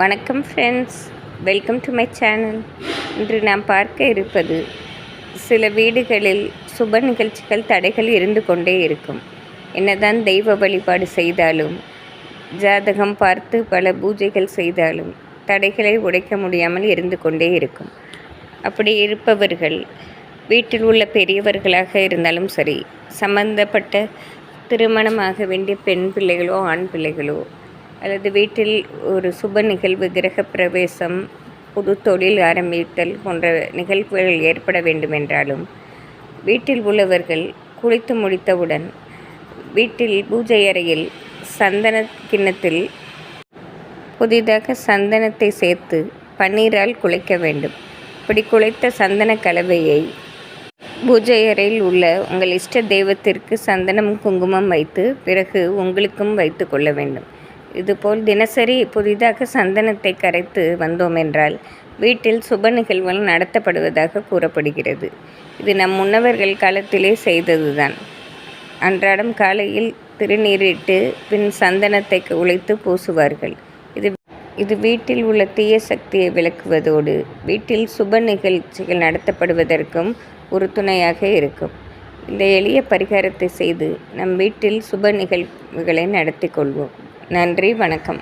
வணக்கம் friends welcome to my channel இன்று நாம் பார்க்க இருப்பது சில வீடுகளில் சுப நிகழ்ச்சிகள் தடைகள் இருந்து கொண்டே இருக்கும். என்னதான் தெய்வ வழிபாடு செய்தாலும் ஜாதகம் பார்த்து பல பூஜைகள் செய்தாலும் தடைகளை உடைக்க முடியாமல் இருந்து கொண்டே இருக்கும். அப்படி இருப்பவர்கள் வீட்டில் உள்ள பெரியவர்களாக இருந்தாலும் சரி சம்பந்தப்பட்ட திருமணமாக வேண்டிய பெண் பிள்ளைகளோ ஆண் பிள்ளைகளோ அல்லது வீட்டில் ஒரு சுப நிகழ்வு கிரக பிரவேசம் புது தொழில் ஆரம்பித்தல் போன்ற நிகழ்வுகள் ஏற்பட வேண்டுமென்றாலும் வீட்டில் உள்ளவர்கள் குளித்து முடித்தவுடன் வீட்டில் பூஜை அறையில் சந்தன கிண்ணத்தில் புதிதாக சந்தனத்தை சேர்த்து பன்னீரால் குலைக்க வேண்டும். இப்படி குலைத்த சந்தன கலவையை பூஜை அறையில் உள்ள உங்கள் இஷ்ட தெய்வத்திற்கு சந்தனம் குங்குமம் வைத்து பிறகு உங்களுக்கும் வைத்து கொள்ள வேண்டும். இதுபோல் தினசரி புதிதாக சந்தனத்தை கரைத்து வந்தோம் என்றால் வீட்டில் சுப நிகழ்வுகள் நடத்தப்படுவதாக கூறப்படுகிறது. இது நம் முன்னவர்கள் காலத்திலே செய்ததுதான். அன்றாடம் காலையில் திருநீரிட்டு பின் சந்தனத்தை உழைத்து பூசுவார்கள். இது இது வீட்டில் உள்ள தீய சக்தியை விளக்குவதோடு வீட்டில் சுப நிகழ்ச்சிகள் நடத்தப்படுவதற்கும் ஒரு துணையாக இருக்கும். இந்த எளிய பரிகாரத்தை செய்து நம் வீட்டில் சுப நிகழ்வுகளை நடத்தி கொள்வோம். நன்றி வணக்கம்.